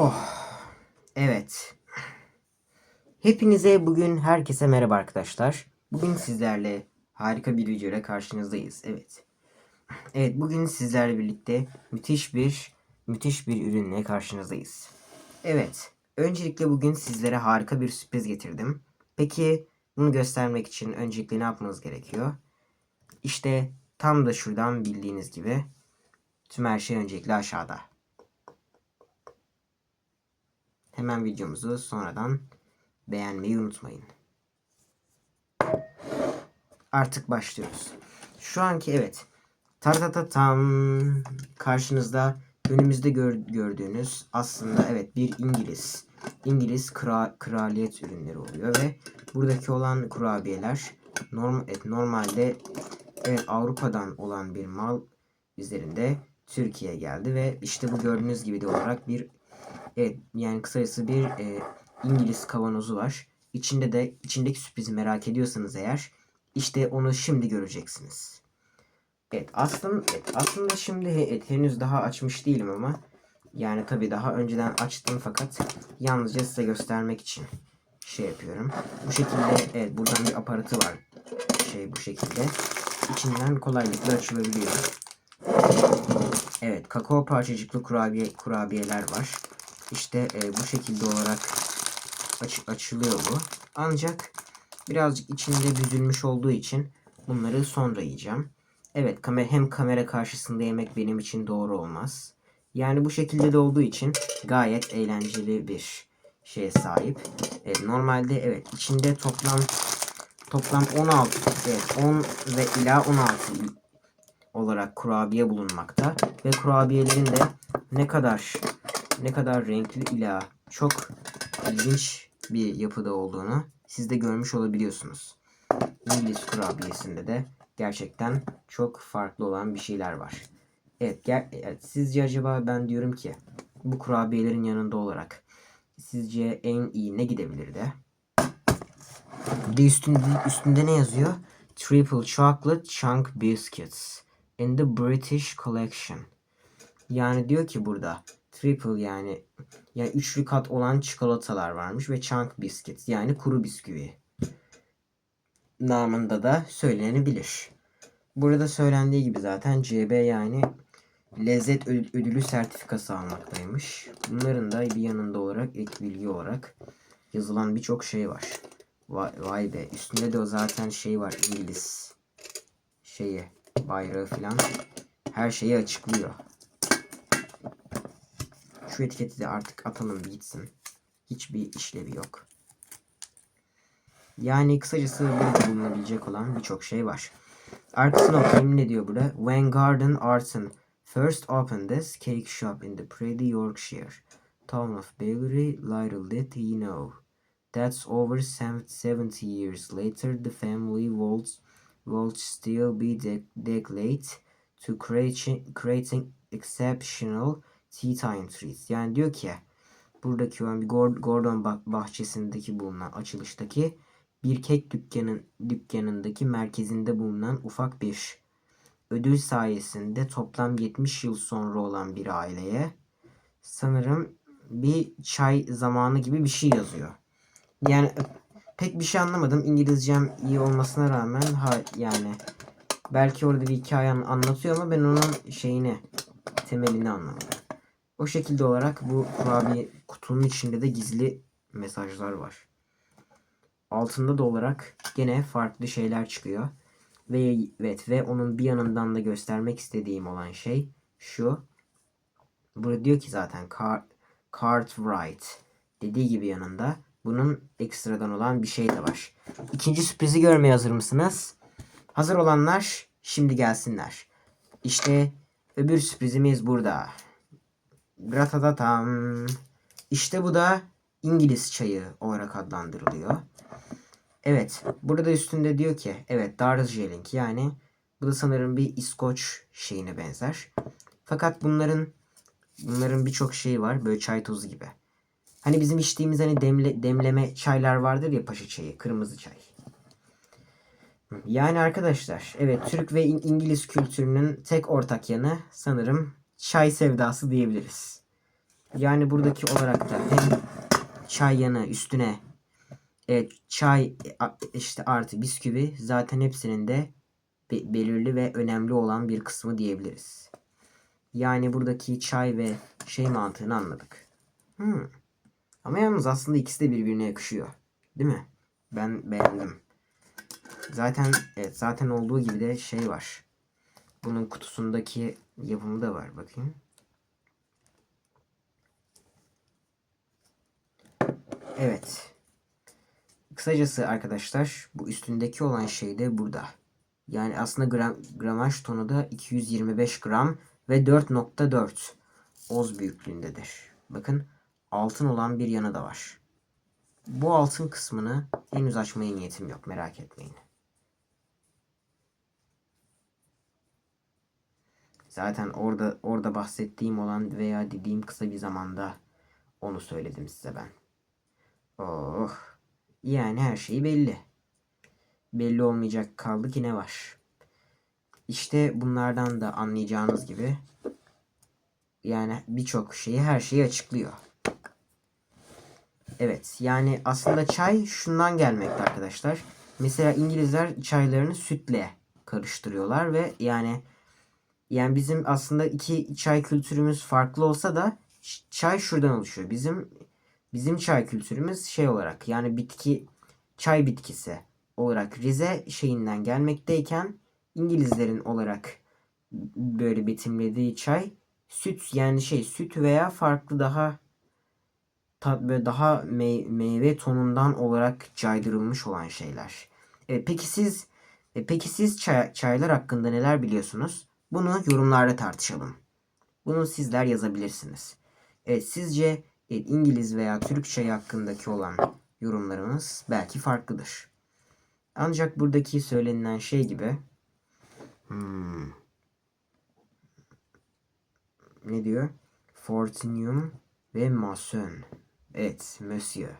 Oh. Evet. Hepinize bugün herkese merhaba arkadaşlar. Bugün sizlerle harika bir video ile karşınızdayız. Evet. Evet bugün sizlerle birlikte müthiş bir müthiş bir ürünle karşınızdayız. Evet. Öncelikle bugün sizlere harika bir sürpriz getirdim. Peki bunu göstermek için öncelikle ne yapmanız gerekiyor? İşte tam da şuradan bildiğiniz gibi tüm her şey öncelikle aşağıda. Hemen videomuzu sonradan beğenmeyi unutmayın. Artık başlıyoruz. Şu anki evet. Tartata tam karşınızda önümüzde gör, gördüğünüz aslında evet bir İngiliz. İngiliz kra, kraliyet ürünleri oluyor ve buradaki olan kurabiyeler norm, evet, normalde evet, Avrupa'dan olan bir mal üzerinde Türkiye'ye geldi ve işte bu gördüğünüz gibi de olarak bir Evet yani kısacası bir e, İngiliz kavanozu var. İçinde de içindeki sürprizi merak ediyorsanız eğer işte onu şimdi göreceksiniz. Evet aslında evet, aslında şimdi evet, henüz daha açmış değilim ama yani tabi daha önceden açtım fakat yalnızca size göstermek için şey yapıyorum. Bu şekilde evet buradan bir aparatı var. Şey bu şekilde. içinden kolaylıkla açılabiliyor. Evet kakao parçacıklı kurabiye kurabiyeler var. İşte e, bu şekilde olarak aç, açılıyor bu. Ancak birazcık içinde büzülmüş olduğu için bunları sonra yiyeceğim. Evet kamera, hem kamera karşısında yemek benim için doğru olmaz. Yani bu şekilde de olduğu için gayet eğlenceli bir şeye sahip. Evet, normalde evet içinde toplam toplam 16 evet 10 ve ila 16 olarak kurabiye bulunmakta ve kurabiyelerin de ne kadar ne kadar renkli ila çok ilginç bir yapıda olduğunu siz de görmüş olabiliyorsunuz. İngiliz kurabiyesinde de gerçekten çok farklı olan bir şeyler var. Evet, ger evet sizce acaba ben diyorum ki bu kurabiyelerin yanında olarak sizce en iyi ne gidebilirdi? Bir de üstünde, üstünde ne yazıyor? Triple Chocolate Chunk Biscuits in the British Collection. Yani diyor ki burada triple yani yani üçlü kat olan çikolatalar varmış ve chunk biscuits yani kuru bisküvi namında da söylenebilir. Burada söylendiği gibi zaten CB yani lezzet ödülü sertifikası almaktaymış. Bunların da bir yanında olarak ek bilgi olarak yazılan birçok şey var. Vay, vay be üstünde de o zaten şey var İngiliz şeyi bayrağı falan her şeyi açıklıyor. Şu etiketi de artık atalım gitsin. Hiçbir işlevi yok. Yani kısacası burada bulunabilecek olan birçok şey var. Arkasına okuyayım ne diyor burada? When Garden Art'ın first opened this cake shop in the pretty Yorkshire town of Bailey, little did he know. That's over 70 years later the family would, would still be de declared to creating, creating exceptional Tea Time Treats. Yani diyor ki buradaki olan bir Gordon bahçesindeki bulunan açılıştaki bir kek dükkanın dükkanındaki merkezinde bulunan ufak bir ödül sayesinde toplam 70 yıl sonra olan bir aileye sanırım bir çay zamanı gibi bir şey yazıyor. Yani pek bir şey anlamadım. İngilizcem iyi olmasına rağmen ha yani belki orada bir hikaye anlatıyor ama ben onun şeyini temelini anlamadım. O şekilde olarak bu kurabiye kutunun içinde de gizli mesajlar var. Altında da olarak gene farklı şeyler çıkıyor. Ve evet ve onun bir yanından da göstermek istediğim olan şey şu. Burada diyor ki zaten Car Cartwright dediği gibi yanında bunun ekstradan olan bir şey de var. İkinci sürprizi görmeye hazır mısınız? Hazır olanlar şimdi gelsinler. İşte öbür sürprizimiz burada. Ratatatam. İşte bu da İngiliz çayı olarak adlandırılıyor. Evet. Burada üstünde diyor ki evet Darjeeling yani bu da sanırım bir İskoç şeyine benzer. Fakat bunların bunların birçok şeyi var. Böyle çay tozu gibi. Hani bizim içtiğimiz hani demle, demleme çaylar vardır ya paşa çayı. Kırmızı çay. Yani arkadaşlar evet Türk ve İngiliz kültürünün tek ortak yanı sanırım çay sevdası diyebiliriz. Yani buradaki olarak da hem çay yanı üstüne evet, çay işte artı bisküvi zaten hepsinin de be- belirli ve önemli olan bir kısmı diyebiliriz. Yani buradaki çay ve şey mantığını anladık. Hmm. Ama yalnız aslında ikisi de birbirine yakışıyor. Değil mi? Ben beğendim. Zaten evet, zaten olduğu gibi de şey var. Bunun kutusundaki yapımı da var. Bakayım. Evet. Kısacası arkadaşlar bu üstündeki olan şey de burada. Yani aslında gram, gramaj tonu da 225 gram ve 4.4 oz büyüklüğündedir. Bakın altın olan bir yanı da var. Bu altın kısmını henüz açmaya niyetim yok merak etmeyin. Zaten orada orada bahsettiğim olan veya dediğim kısa bir zamanda onu söyledim size ben. Oh. Yani her şey belli. Belli olmayacak kaldı ki ne var? İşte bunlardan da anlayacağınız gibi yani birçok şeyi her şeyi açıklıyor. Evet yani aslında çay şundan gelmekte arkadaşlar. Mesela İngilizler çaylarını sütle karıştırıyorlar ve yani yani bizim aslında iki çay kültürümüz farklı olsa da çay şuradan oluşuyor. Bizim bizim çay kültürümüz şey olarak yani bitki çay bitkisi olarak Rize şeyinden gelmekteyken İngilizlerin olarak böyle betimlediği çay süt yani şey süt veya farklı daha tat böyle daha mey- meyve tonundan olarak caydırılmış olan şeyler. E, peki siz e, peki siz çay- çaylar hakkında neler biliyorsunuz? Bunu yorumlarda tartışalım. Bunu sizler yazabilirsiniz. Evet, sizce e, İngiliz veya Türk çayı hakkındaki olan yorumlarınız belki farklıdır. Ancak buradaki söylenilen şey gibi hmm, ne diyor? Fortinium ve Mason. Evet, Monsieur.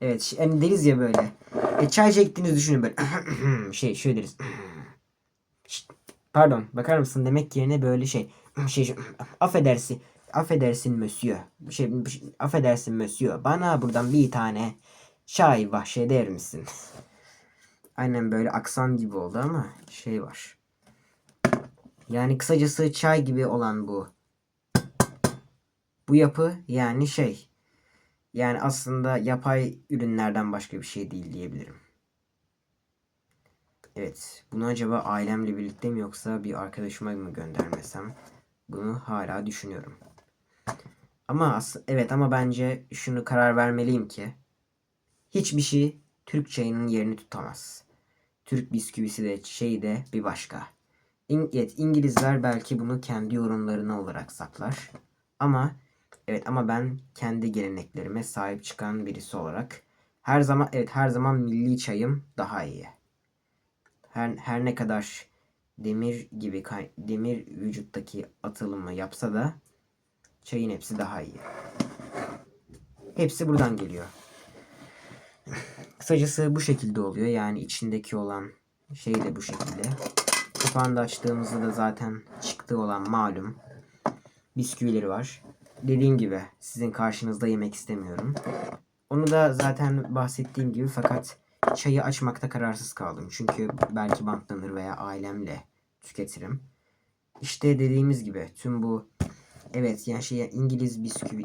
Evet, hani deriz ya böyle. E, çay çektiğinizi düşünün böyle. şey, şöyle deriz. Pardon, bakar mısın demek yerine böyle şey. Şey, şey affedersin. Affedersin Monsieur. Şey, şey, affedersin Monsieur. Bana buradan bir tane çay bahşeder misin? Aynen böyle aksan gibi oldu ama şey var. Yani kısacası çay gibi olan bu. Bu yapı yani şey. Yani aslında yapay ürünlerden başka bir şey değil diyebilirim. Evet. Bunu acaba ailemle birlikte mi yoksa bir arkadaşıma mı göndermesem? Bunu hala düşünüyorum. Ama evet ama bence şunu karar vermeliyim ki hiçbir şey Türk çayının yerini tutamaz. Türk bisküvisi de şey de bir başka. İng evet, İngilizler belki bunu kendi yorumlarına olarak saklar. Ama evet ama ben kendi geleneklerime sahip çıkan birisi olarak her zaman evet her zaman milli çayım daha iyi. Her, her ne kadar demir gibi demir vücuttaki atılımı yapsa da çayın hepsi daha iyi. Hepsi buradan geliyor. Kısacası bu şekilde oluyor. Yani içindeki olan şey de bu şekilde. Kapağını da açtığımızda da zaten çıktığı olan malum. Bisküvileri var. Dediğim gibi sizin karşınızda yemek istemiyorum. Onu da zaten bahsettiğim gibi fakat çayı açmakta kararsız kaldım. Çünkü belki bantlanır veya ailemle tüketirim. İşte dediğimiz gibi tüm bu evet yani şey İngiliz bisküvi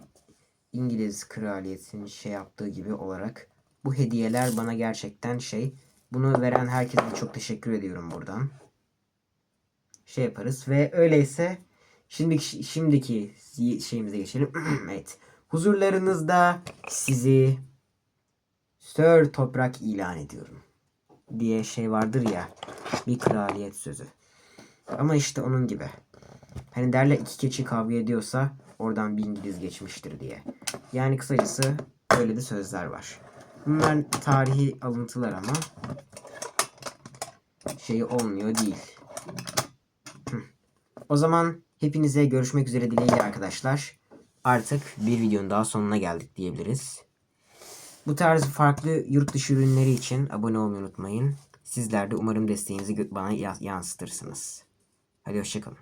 İngiliz kraliyetinin şey yaptığı gibi olarak bu hediyeler bana gerçekten şey bunu veren herkese çok teşekkür ediyorum buradan. Şey yaparız ve öyleyse şimdiki şimdiki şeyimize geçelim. evet. Huzurlarınızda sizi Sir Toprak ilan ediyorum diye şey vardır ya bir kraliyet sözü. Ama işte onun gibi. Hani derler iki keçi kavga ediyorsa oradan bir İngiliz geçmiştir diye. Yani kısacası böyle de sözler var. Bunlar tarihi alıntılar ama şey olmuyor değil. O zaman hepinize görüşmek üzere dileğiyle arkadaşlar. Artık bir videonun daha sonuna geldik diyebiliriz. Bu tarz farklı yurt dışı ürünleri için abone olmayı unutmayın. Sizler de umarım desteğinizi bana ya- yansıtırsınız. Hadi hoşçakalın.